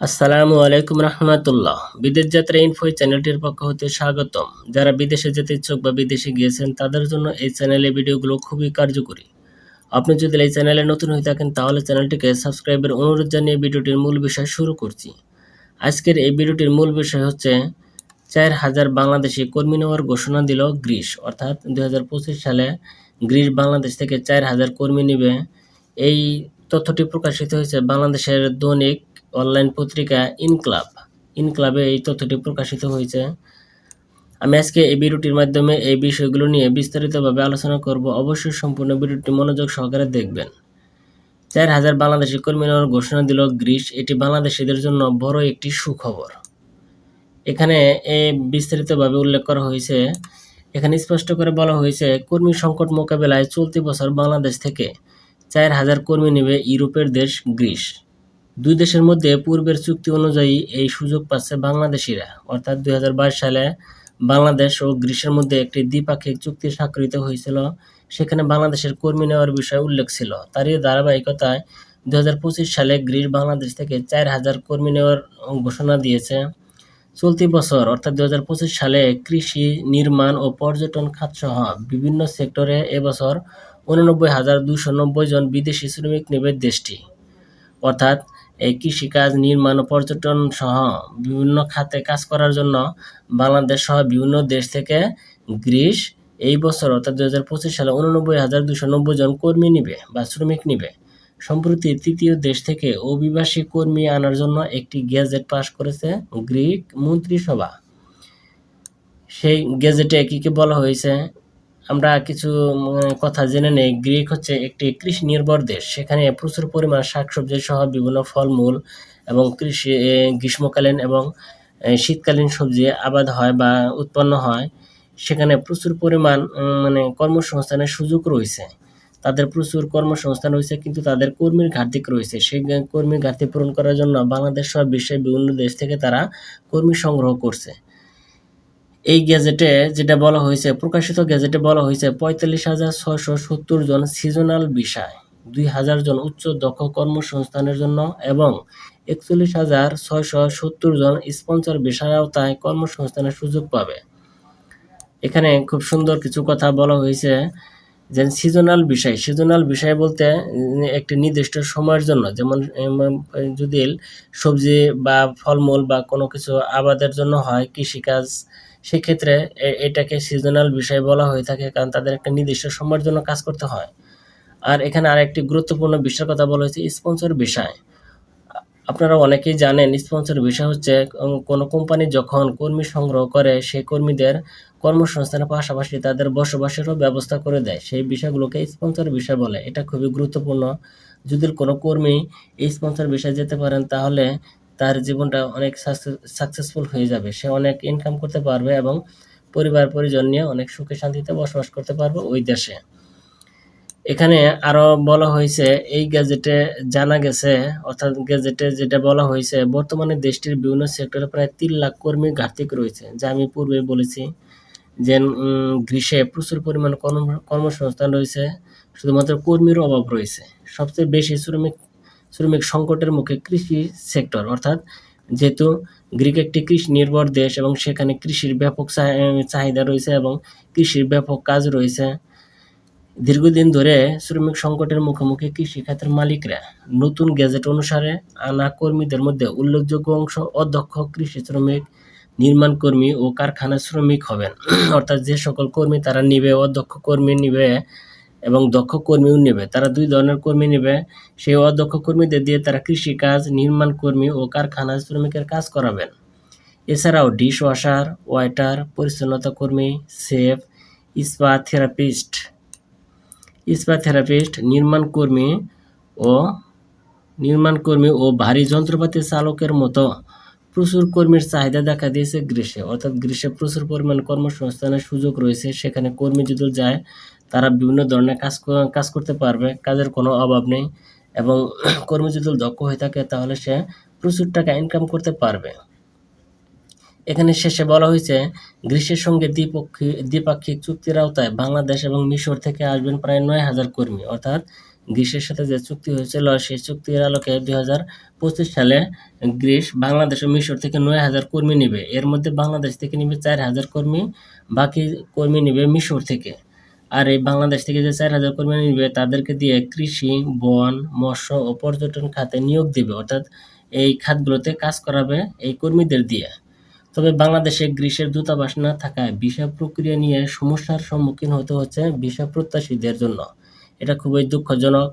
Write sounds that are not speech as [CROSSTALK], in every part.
আসসালামু আলাইকুম রহমতুল্লাহ। বিদেশ যাত্রা ইনফো চ্যানেলটির পক্ষ হতে স্বাগতম। যারা বিদেশে যেতে ইচ্ছুক বা বিদেশে গিয়েছেন, তাদের জন্য এই চ্যানেলে ভিডিওগুলো খুবই কার্যকরী। আপনি যদি এই চ্যানেলে নতুন হয়ে থাকেন, তাহলে চ্যানেলটিকে সাবস্ক্রাইবের অনুরোধ জানিয়ে ভিডিওটির মূল বিষয় শুরু করছি। আজকের এই ভিডিওটির মূল বিষয় হচ্ছে, চার হাজার বাংলাদেশি কর্মী নেওয়ার ঘোষণা দিল গ্রিস। অর্থাৎ দু হাজার পঁচিশ সালে গ্রিস বাংলাদেশ থেকে চার হাজার কর্মী নেবে। এই তথ্যটি প্রকাশিত হয়েছে বাংলাদেশের দৈনিক অনলাইন পত্রিকা ইনক্লাব ইনক্লাবে এই তথ্যটি প্রকাশিত হয়েছে। আমি আজকে এই ভিডিওটির মাধ্যমে এই বিষয়গুলো নিয়ে বিস্তারিতভাবে আলোচনা করব। অবশ্যই সম্পূর্ণ ভিডিওটি মনোযোগ সহকারে দেখবেন। চার হাজার বাংলাদেশি কর্মী নেওয়ার ঘোষণা দিল গ্রিস। এটি বাংলাদেশিদের জন্য বড় একটি সুখবর। এখানে এ বিস্তারিতভাবে উল্লেখ করা হয়েছে। এখানে স্পষ্ট করে বলা হয়েছে, কর্মী সংকট মোকাবেলায় চলতি বছর বাংলাদেশ থেকে চার হাজার কর্মী নেবে ইউরোপের দেশ গ্রিস। দুই দেশের মধ্যে পূর্বের চুক্তি অনুযায়ী এই সুযোগ পাচ্ছে বাংলাদেশিরা। অর্থাৎ দুই হাজার বাইশ সালে বাংলাদেশ ও গ্রিসের মধ্যে একটি দ্বিপাক্ষিক চুক্তি স্বাক্ষরিত হয়েছিল, সেখানে বাংলাদেশের কর্মী নেওয়ার বিষয়ে উল্লেখ ছিল। তারই ধারাবাহিকতায় দুই হাজার পঁচিশ সালে গ্রিস বাংলাদেশ থেকে চার হাজার কর্মী নেওয়ার ঘোষণা দিয়েছে। চলতি বছর, অর্থাৎ দু হাজার পঁচিশ সালে কৃষি, নির্মাণ ও পর্যটন খাতসহ বিভিন্ন সেক্টরে এবছর উননব্বই হাজার দুশো নব্বই জন বিদেশি শ্রমিক নেবে দেশটি। অর্থাৎ এই কৃষিকাজ, নির্মাণ ও পর্যটন সহ বিভিন্ন খাতে কাজ করার জন্য বাংলাদেশ সহ বিভিন্ন দেশ থেকে গ্রিস এই বছর, অর্থাৎ দু হাজার পঁচিশ সালে উননব্বই হাজার দুশো নব্বই জন কর্মী নিবে বা শ্রমিক নিবে। সম্প্রতি তৃতীয় দেশ থেকে অভিবাসী কর্মী আনার জন্য একটি গ্যাজেট পাশ করেছে গ্রিক মন্ত্রিসভা। সেই গ্যাজেটে কি কি বলা হয়েছে? আমরা কিছু কথা জেনে নেই। গ্রিক হচ্ছে একটি কৃষি নির্ভর দেশ। সেখানে প্রচুর পরিমাণ শাকসবজি সহ বিভিন্ন ফলমূল এবং কৃষি গ্রীষ্মকালীন এবং শীতকালীন সবজি আবাদ হয় বা উৎপন্ন হয়। সেখানে প্রচুর পরিমাণ মানে কর্মসংস্থানের সুযোগ রয়েছে। তাদের প্রচুর কর্মসংস্থান রয়েছে, কিন্তু তাদের কর্মীর ঘাটতি রয়েছে। সেই কর্মীর ঘাটতি পূরণ করার জন্য বাংলাদেশ সহ বিশ্বের বিভিন্ন দেশ থেকে তারা কর্মী সংগ্রহ করছে। এই গ্যাজেটে যেটা বলা হয়েছে, প্রকাশিত গ্যাজেটে বলা হয়েছে, পঁয়তাল্লিশ হাজার ছয়শো সত্তর জন সিজনাল বিষয়, দুই হাজার জন উচ্চ দক্ষ কর্মসংস্থানের জন্য এবং একচল্লিশ হাজার ছয়শো সত্তর জন স্পন্সর বিষয় আওতায় কর্মসংস্থানের সুযোগ পাবে। এখানে খুব সুন্দর কিছু কথা বলা হয়েছে যে সিজনাল বিষয়। সিজনাল বিষয় বলতে একটি নির্দিষ্ট সময়ের জন্য, যেমন যদি সবজি বা ফলমূল বা কোনো কিছু আবাদের জন্য হয়, কৃষিকাজ সেক্ষেত্রে এটাকে সিজনাল বিষয় বলা হয়ে থাকে কারণ তাদের একটা নির্দিষ্ট সময়ের জন্য কাজ করতে হয়। আর এখানে আরেকটি গুরুত্বপূর্ণ বিষয়ের কথা বলা হয়েছে স্পন্সর বিষয়। আপনারা অনেকেই জানেন স্পন্সর বিষয় হচ্ছে কোনো কোম্পানি যখন কর্মী সংগ্রহ করে সেই কর্মীদের কর্মসংস্থানের পাশাপাশি তাদের বসবাসেরও ব্যবস্থা করে দেয়। সেই বিষয়গুলোকে স্পন্সর বিষয় বলে। এটা খুবই গুরুত্বপূর্ণ। যদি কোনো কর্মী এই স্পন্সর বিষয়ে যেতে পারেন, তাহলে তার জীবনটা অনেক সাকসেসফুল হয়ে যাবে। সে অনেক ইনকাম করতে পারবে এবং পরিবার, পরিজন নিয়ে অনেক সুখে শান্তিতে বসবাস করতে পারবে ওই দেশে। এখানে আরও বলা হয়েছে, এই গ্যাজেটে জানা গেছে, অর্থাৎ গ্যাজেটে যেটা বলা হয়েছে, বর্তমানে দেশটির বিভিন্ন সেক্টরে প্রায় তিন লাখ কর্মী ঘাটতি রয়েছে। যা আমি পূর্বে বলেছি যে গ্রীষ্মে প্রচুর পরিমাণ কর্ম কর্মসংস্থান রয়েছে, শুধুমাত্র কর্মীর অভাব রয়েছে। সবচেয়ে বেশি শ্রমিক শ্রমিক সংকটের মুখে কৃষি সেক্টর, অর্থাৎ যেহেতু গ্রিক একটি কৃষি নির্ভর দেশ এবং সেখানে কৃষির ব্যাপক চাহিদা রয়েছে এবং কৃষির ব্যাপক কাজ রয়েছে। দীর্ঘদিন ধরে শ্রমিক সংকটের মুখোমুখি কৃষি খাতের মালিকরা নতুন গ্যাজেট অনুসারে আনা কর্মীদের মধ্যে উল্লেখযোগ্য অংশ অধ্যক্ষ, কৃষি শ্রমিক, নির্মাণ কর্মী ও কারখানা শ্রমিক হবেন। অর্থাৎ যে সকল কর্মী তারা নিবে, অধ্যক্ষ কর্মী নিবে এবং দক্ষ কর্মীও নেবে। তারা দুই ধরনের কর্মী নেবে। সেই অদক্ষ কর্মীদের দিয়ে তারা কৃষিকাজ নির্মাণ কর্মী ও কারখানা শ্রমিকের কাজ করাবেন। এছাড়াও ডিশ ওয়াশার ওয়াইটার পরিচ্ছন্নতা কর্মী, chef spa therapist spa therapist নির্মাণ কর্মী ও নির্মাণ কর্মী ও ভারী যন্ত্রপাতি চালকের মতো প্রচুর কর্মীর চাহিদা দেখা দিয়েছে গ্রীষ্মে। অর্থাৎ গ্রীষ্মে প্রচুর পরিমাণ কর্মসংস্থানের সুযোগ রয়েছে। সেখানে কর্মী যদি যায় তারা বিভিন্ন ধরনের কাজ কাজ করতে পারবে, কাজের কোনো অভাব নেই এবং [CLEARS THROAT] কর্মী যদি দক্ষ হয়ে থাকে তাহলে সে প্রচুর টাকা ইনকাম করতে পারবে। এখানে শেষে বলা হয়েছে, গ্রীষ্মের সঙ্গে দ্বিপক্ষী, দ্বিপাক্ষিক চুক্তির আওতায় বাংলাদেশ এবং মিশর থেকে আসবেন প্রায় নয় হাজার কর্মী। অর্থাৎ গ্রিসের সাথে যে চুক্তি হয়েছিল, সেই চুক্তির আলোকে দুই হাজার পঁচিশ সালে গ্রিস বাংলাদেশ ও মিশর থেকে নয় হাজার কর্মী নেবে। এর মধ্যে বাংলাদেশ থেকে নেবে চার হাজার কর্মী, বাকি কর্মী নেবে মিশর থেকে। আর এই বাংলাদেশ থেকে যে চার হাজার কর্মী নিবে তাদেরকে দিয়ে কৃষি বন মৎস্য ও পর্যটন খাতে নিয়োগ দিবে। অর্থাৎ এই খাতগুলোতে কাজ করাবে এই কর্মীদের দিয়ে। তবে বাংলাদেশে গ্রীষ্মের দূতাবাস না থাকায় ভিসা প্রক্রিয়া নিয়ে সমস্যার সম্মুখীন হতে হচ্ছে ভিসা প্রত্যাশীদের জন্য। এটা খুবই দুঃখজনক।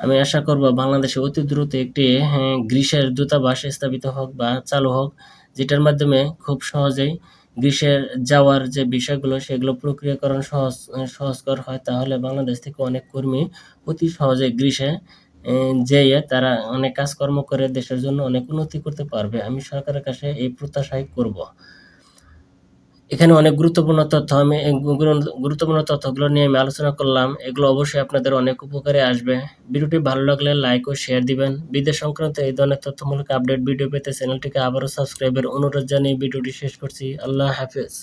আমি আশা করব বাংলাদেশে অতি দ্রুত একটি হ্যাঁ, গ্রীষ্মের দূতাবাস স্থাপিত হোক বা চালু হোক যেটার মাধ্যমে খুব সহজেই গ্রীষ্মের যাওয়ার যে বিষয়গুলো, সেগুলো প্রক্রিয়াকরণ সহজ সহজকর হয়। তাহলে বাংলাদেশ থেকে অনেক কর্মী অতি সহজে গ্রীষে যেয়ে তারা অনেক কাজকর্ম করে দেশের জন্য অনেক উন্নতি করতে পারবে। আমি সরকারের কাছে এই প্রত্যাশাই করব। এখানে অনেক গুরুত্বপূর্ণ তথ্য আমি গুরুত্বপূর্ণ তথ্যগুলো নিয়ে আমি আলোচনা করলাম। এগুলো অবশ্যই আপনাদের অনেক উপকারে আসবে। ভিডিওটি ভালো লাগলে লাইক ও শেয়ার দিবেন। বিদেশ সংক্রান্ত এই ধরনের তথ্যমূলক আপডেট ভিডিও পেতে চ্যানেলটিকে আবারও সাবস্ক্রাইবের অনুরোধ জানিয়ে ভিডিওটি শেষ করছি। আল্লাহ হাফেজ।